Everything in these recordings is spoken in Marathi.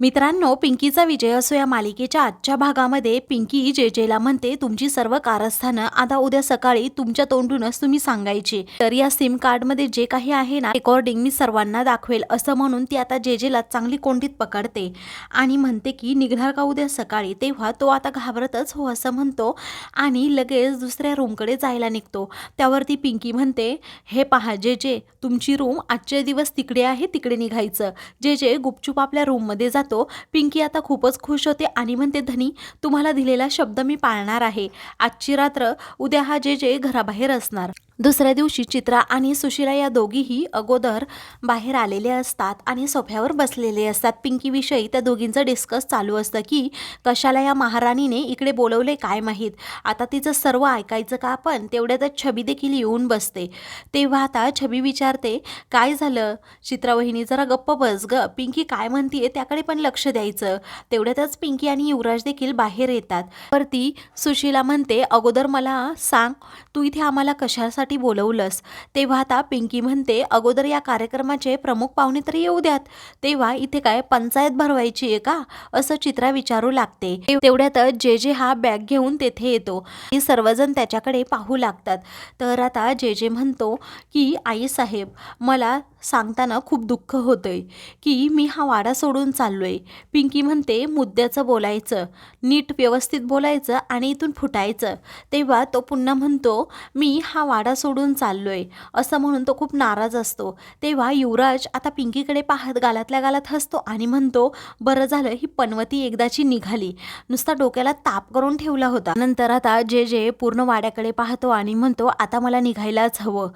मित्रांनो पिंकीचा विजय असो या मालिकेच्या आजच्या भागामध्ये पिंकी जे जेला म्हणते तुमची सर्व कारस्थानं आता उद्या सकाळी तुमच्या तोंडूनच तुम्ही सांगायची. तर या सिम कार्डमध्ये जे काही आहे ना रेकॉर्डिंग मी सर्वांना दाखवेल असं म्हणून ती आता जे जेला चांगली कोंडीत पकडते आणि म्हणते की निघणार का उद्या सकाळी? तेव्हा तो आता घाबरतच हो असं म्हणतो आणि लगेच दुसऱ्या रूमकडे जायला निघतो. त्यावरती पिंकी म्हणते हे पहा जे जे तुमची रूम आजचे दिवस तिकडे आहे तिकडे निघायचं. जे जे गुपचूप आपल्या रूममध्ये जातो पिंकी आता खूपच खुश होते आणि म्हणते धनी तुम्हाला दिलेला शब्द मी पाळणार आहे. आजची रात्र उद्या हा जे जे घराबाहेर असणार. दुसऱ्या दिवशी चित्रा आणि सुशिला या दोघीही अगोदर बाहेर आलेले असतात आणि सोफ्यावर बसलेले असतात. पिंकीविषयी त्या दोघींचं डिस्कस चालू असतं की कशाला या महाराणीने इकडे बोलवले काय माहीत? आता तिचं सर्व ऐकायचं का आपण तेवढ्यातच छबी देखील येऊन बसते. तेव्हा आता छबी विचारते काय झालं? चित्रावहिनी जरा गप्प बस ग. पिंकी काय म्हणतीये त्याकडे पण लक्ष द्यायचं. तेवढ्यातच पिंकी आणि युवराज देखील बाहेर येतात. वरती सुशीला म्हणते अगोदर मला सांग तू इथे आम्हाला कशासाठी बोलवलंस? तेव्हा आता पिंकी म्हणते अगोदर या कार्यक्रमाचे प्रमुख पाहुणे तरी येऊ द्यात. तेव्हा इथे काय पंचायत भरवायची आहे का? असं चित्रा विचारू लागते. तेवढ्यातच जे जे हा बॅग घेऊन तेथे येतो. ही सर्वजण त्याच्याकडे पाहू लागतात. तर आता जे जे म्हणतो की आई साहेब मला सांगताना खूप दुःख होतंय की मी हा वाडा सोडून चाललोय. पिंकी म्हणते मुद्द्याचं बोलायचं. नीट व्यवस्थित बोलायचं आणि इथून फुटायचं. तेव्हा तो पुन्हा म्हणतो मी हा वाडा सोडून चाललोय. असं म्हणून तो खूप नाराज असतो. तेव्हा युवराज आता पिंकीकडे पाहत गालातल्या गालात हसतो आणि म्हणतो बरं झालं ही पनवती एकदाची निघाली. नुसता डोक्याला ताप करून ठेवला होता. नंतर आता जे जे पूर्ण वाड्याकडे पाहतो आणि म्हणतो आता मला निघायलाच हवं.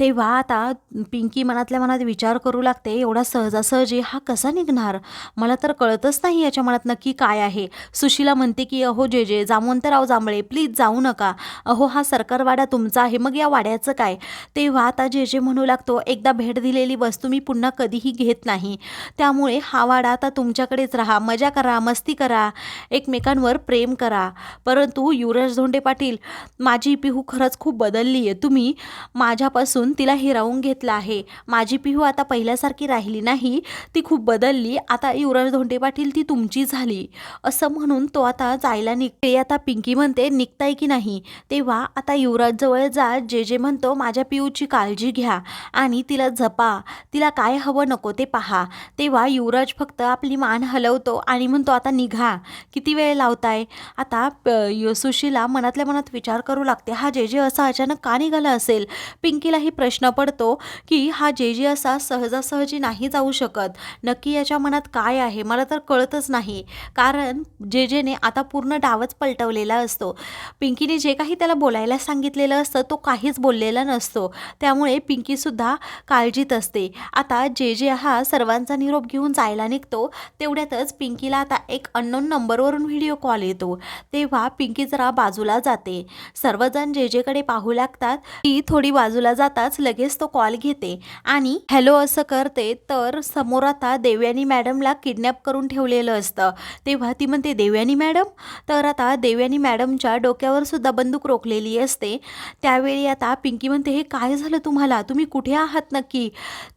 तेव्हा आता पिंकी मनातल्या मनात विचार करू लागते एवढा सहजासहजी हा कसा निघणार? मला तर कळतच नाही याच्या मनात नक्की काय आहे. सुशीला म्हणते की अहो जे जे जामवंतराव जांभळे प्लीज जाऊ नका. अहो हा सरकारवाडा तुमचा आहे मग या वाड्याचं काय? तेव्हा आता जे जे म्हणू लागतो एकदा भेट दिलेली वस्तू मी पुन्हा कधीही घेत नाही. त्यामुळे हा वाडा आता तुमच्याकडेच राहा. मजा करा मस्ती करा. एकमेकांवर प्रेम करा. परंतु युवराज धोंडे पाटील माझी पिहू खरंच खूप बदलली आहे. तुम्ही माझ्यापासून तिला हिरावून घेतलं आहे. माझी पिहू आता पहिल्यासारखी राहिली नाही. ती खूप बदलली. आता युवराज धोंडे पाटील ती तुमची झाली. असं म्हणून तो आता जायला निघते आता पिंकी म्हणते निघताय की नाही? तेव्हा आता युवराज जवळ जा जे जे म्हणतो माझ्या पिऊची काळजी घ्या आणि तिला जपा. तिला काय हवं नको ते पहा. तेव्हा युवराज फक्त आपली मान हलवतो आणि म्हणतो आता निघा. किती वेळ लावताय? आता प- सुशीला मनातल्या मनात विचार करू लागते हा जे जे असा अचानक का निघाला असेल? पिंकीलाही प्रश्न पडतो की हा जे जे असा सहजासहजी नाही जाऊ शकत. नक्की याच्या मनात काय आहे? मला तर कळतच नाही. कारण जे जेने आता पूर्ण डावच पलटवलेला असतो. पिंकीने जे काही त्याला बोलायला सांगितलेलं असतं तो काहीच बोललेला नसतो. त्यामुळे पिंकीसुद्धा काळजीत असते. आता जे जे हा सर्वांचा निरोप घेऊन जायला निघतो तेवढ्यातच पिंकीला आता एक अननोन नंबरवरून व्हिडिओ कॉल येतो. तेव्हा पिंकी जरा बाजूला जाते. सर्वजण जे जेकडे पाहू लागतात ती थोडी बाजूला जाताच लगेच तो कॉल घेते. आणि हॅलो असं करते तर समोर आता देवयानी मॅडमला किडनॅप करून ठेवलेलं असतं. तेव्हा ती म्हणते देवयानी मॅडम. तर आता देवयानी मॅडमच्या डोक्यावर सुद्धा बंदूक रोखलेली असते. त्यावेळी आता पिंकी म्हणते हे काय झालं तुम्हाला? तुम्ही कुठे आहात नक्की?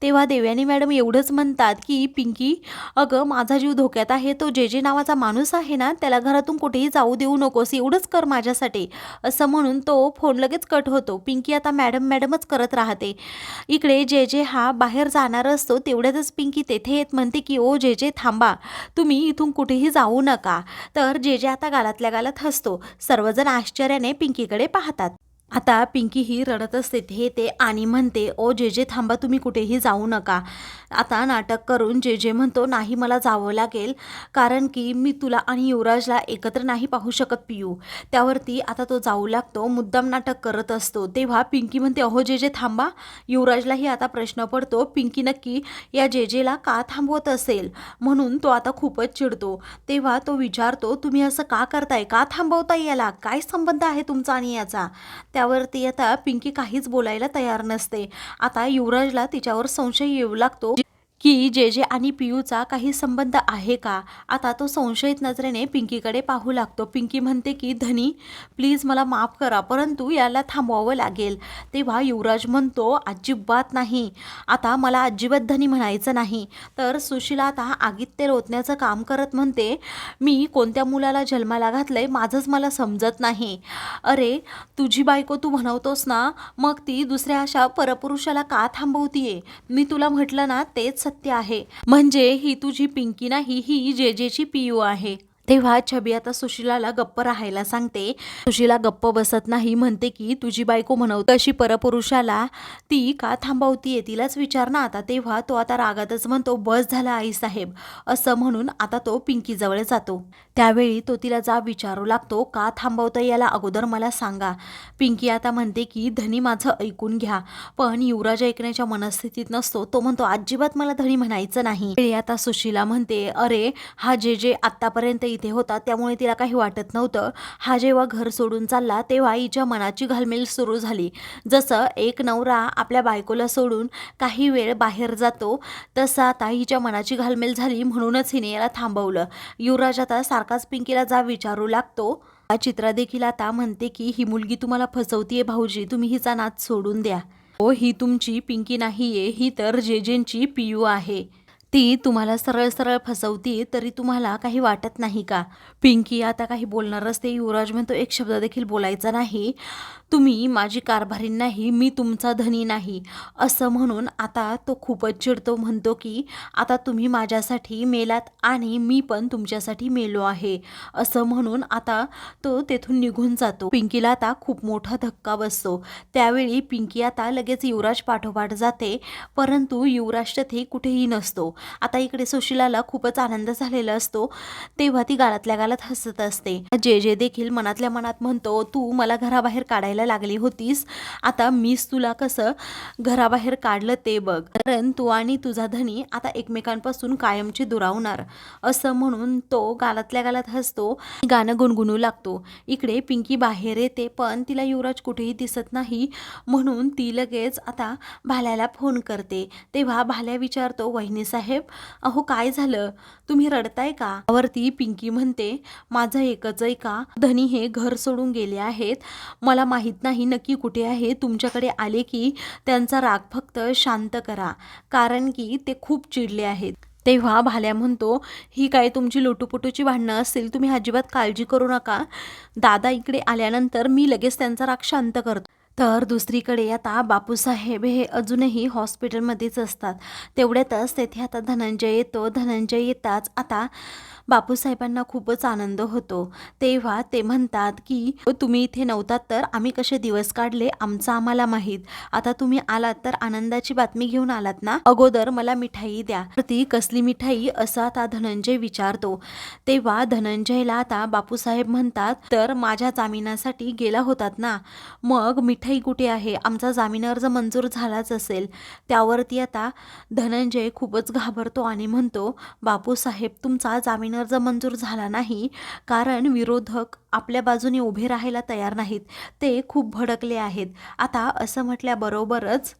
तेव्हा देवयानी मॅडम एवढंच म्हणतात की पिंकी अगं माझा जीव धोक्यात आहे. तो जे जे नावाचा माणूस आहे ना त्याला घरातून कुठेही जाऊ देऊ नकोस. एवढंच कर माझ्यासाठी. असं म्हणून तो फोन लगेच कट होतो. पिंकी आता मॅडम मॅडमच करत राहते. इकडे जे जे हा बाहेर जाणार असतो तेवढ्यातच पिंकी तेथे येत म्हणते की ओ जे जे थांब तुम्ही इथून कुठेही जाऊ नका. तर जे जे आता गालातल्या गालात हसतो सर्वजण आश्चर्याने पिंकीकडे पाहतात. आता पिंकी ही रडत असते हे ते आणि म्हणते ओ जे जे थांबा तुम्ही कुठेही जाऊ नका. आता नाटक करून जे जे म्हणतो नाही मला जावं लागेल. कारण की मी तुला आणि युवराजला एकत्र नाही पाहू शकत पियू. त्यावरती आता तो जाऊ लागतो मुद्दाम नाटक करत असतो. तेव्हा पिंकी म्हणते अहो जे जे थांबा. युवराजलाही आता प्रश्न पडतो पिंकी नक्की या जे जेला का थांबवत असेल? म्हणून तो आता खूपच चिडतो. तेव्हा तो विचारतो तुम्ही असं का करताय? का थांबवताय याला? काय संबंध आहे तुमचा आणि याचा? त्यावरती आता पिंकी काहीच बोलायला तयार नसते. आता युवराजला तिच्यावर संशय येऊ लागतो. की जे जे आणि पियूचा काही संबंध आहे का? आता तो संशयित नजरेने पिंकीकडे पाहू लागतो. पिंकी म्हणते की धनी प्लीज मला माफ करा परंतु याला थांबवावं लागेल. तेव्हा युवराज म्हणतो अजिबात नाही. आता मला अजिबात धनी म्हणायचं नाही. तर सुशीला आता आगीत रोतण्याचं काम करत म्हणते मी कोणत्या मुलाला जन्माला घातलंय माझंच मला समजत नाही. अरे तुझी बायको तू म्हणवतोस ना? मग ती दुसऱ्या अशा परपुरुषाला का थांबवतीये? मी तुला म्हटलं ना तेच सत्य आहे. म्हणजे ही तुझी पिंकी नाही ही जेजेची पियू आहे. तेव्हा छबी आता सुशिलाला गप्प राहायला सांगते. सुशिला गप्प बसत नाही म्हणते की तुझी बायको म्हणवत अशी परपुरुषाला ती का थांबवतीये? तिलाच विचार ना आता. तेव्हा तो आता रागातच म्हणतो बस झाला आई साहेब असं म्हणून आता तो पिंकी जवळ जातो. त्यावेळी तो तिला जा विचारू लागतो का थांबवतं याला? अगोदर मला सांगा. पिंकी आता म्हणते की धनी माझं ऐकून घ्या. पण युवराज ऐकण्याच्या मनस्थितीत नसतो. तो म्हणतो अजिबात मला धनी म्हणायचं नाही. आता सुशीला म्हणते अरे हा जे जे आत्तापर्यंत इथे होता त्यामुळे तिला काही वाटत नव्हतं. हा जेव्हा घर सोडून चालला तेव्हा हिच्या मनाची घालमेल सुरू झाली. जसं एक नवरा आपल्या बायकोला सोडून काही वेळ बाहेर जातो तसं आता हिच्या मनाची घालमेल झाली म्हणूनच हिने याला थांबवलं. युवराज आता सारखाच पिंकीला जा विचारू लागतो. चित्रा देखील आता म्हणते की ही मुलगी तुम्हाला फसवतीये भाऊजी तुम्ही हिचा नाच सोडून द्या. हो ही तुमची पिंकी नाहीये ही तर जेजेंची पियू आहे. ती तुम्हाला सरळ सरळ फसवती तरी तुम्हाला काही वाटत नाही का? पिंकी आता काही बोलणार असते. युवराज म्हणतो एक शब्द देखील बोलायचा नाही. तुम्ही माझी कारभारी नाही मी तुमचा धनी नाही. असं म्हणून आता तो खूपच चिडतो. म्हणतो की आता तुम्ही माझ्यासाठी मेलात आणि मी पण तुमच्यासाठी मेलो आहे. असं म्हणून आता तो तेथून निघून जातो. पिंकीला आता खूप मोठा धक्का बसतो. त्यावेळी पिंकी आता लगेच युवराज पाठोपाठ जाते परंतु युवराज तेथे कुठेही नसतो. आता इकडे सुशिलाला खूपच आनंद झालेला असतो. तेव्हा ती गालातल्या गालात हसत असते. जे जे देखील मनातल्या मनात म्हणतो तू मला घराबाहेर काढायला लागली होतीस. आता मीच तुला कसं घराबाहेर काढलं ते बघ. कारण तू आणि तुझा धनी आता एकमेकांपासून कायमची दुरावणार. असं म्हणून तो गालातल्या गालात हसतो. गाणं गुणगुणू लागतो. इकडे पिंकी बाहेर येते पण तिला युवराज कुठेही दिसत नाही. म्हणून ती लगेच आता भाल्याला फोन करते. तेव्हा भाल्या विचारतो वहिनी साहेब अहो काय झालं? तुम्ही रडताय का? वरती पिंकी म्हणते माझं एकच आहे का? धनी हे घर सोडून गेले आहेत. मला माहीत नाही नक्की कुठे आहे. तुमच्याकडे आले की त्यांचा राग फक्त शांत करा. कारण की ते खूप चिडले आहेत. तेव्हा भाल्या म्हणतो ही काय तुमची लोटूपुटूची भांडणं असतील? तुम्ही अजिबात काळजी करू नका. दादा इकडे आल्यानंतर मी लगेच त्यांचा राग शांत करतो. तर दुसरीकडे आता बापूसाहेब हे अजूनही हॉस्पिटलमध्येच असतात. तेवढ्यातच तेथे आता धनंजय येतो. धनंजय येताच आता बापूसाहेबांना खूपच आनंद होतो. तेव्हा ते म्हणतात की तुम्ही इथे नव्हतात तर आम्ही कसे दिवस काढले? आमचं आम्हाला माहीत. आता तुम्ही आलात तर आनंदाची बातमी घेऊन आलात ना? अगोदर मला मिठाई द्या. ती कसली मिठाई? असं आता धनंजय विचारतो. तेव्हा धनंजयला आता बापूसाहेब म्हणतात तर माझ्या जामिनासाठी गेला होतात ना? मग मिठाई कुठे आहे? आमचा जामीन अर्ज मंजूर झालाच असेल. त्यावरती आता धनंजय खूपच घाबरतो आणि म्हणतो बापूसाहेब तुमचा जामीन अर्ज मंजूर झाला नाही कारण विरोधक आपल्या बाजूने उभे राहायला तयार नाहीत. ते खूप भडकले आहेत. आता असं म्हटल्याबरोबरच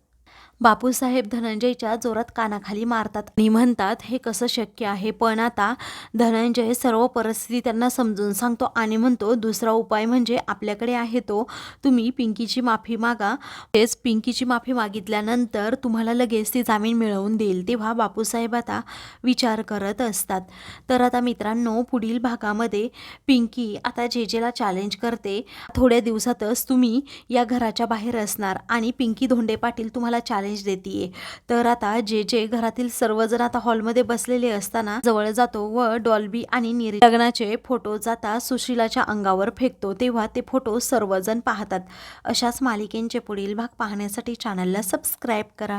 बापूसाहेब धनंजयच्या जोरात कानाखाली मारतात. आणि म्हणतात हे कसं शक्य आहे? पण आता धनंजय सर्व परिस्थिती त्यांना समजून सांगतो आणि म्हणतो दुसरा उपाय म्हणजे आपल्याकडे आहे तो तुम्ही पिंकीची माफी मागा. तेच पिंकीची माफी मागितल्यानंतर तुम्हाला लगेच ती जामीन मिळवून देईल. तेव्हा बापूसाहेब आता विचार करत असतात. तर आता मित्रांनो पुढील भागामध्ये पिंकी आता जेजेला चॅलेंज करते थोड्या दिवसातच तुम्ही या घराच्या बाहेर असणार आणि पिंकी धोंडे पाटील तुम्हाला चॅलेंज देतीये. तर आता जे जे घरातील सर्वजण आता हॉलमध्ये बसलेले असताना जवळ जातो व डॉल्बी आणि निरी लग्नाचे फोटो जाता सुशिलाच्या अंगावर फेकतो तेव्हा ते फोटो सर्वजण पाहतात. अशाच मालिकेंचे पुढील भाग पाहण्यासाठी चॅनलला सबस्क्राईब करा.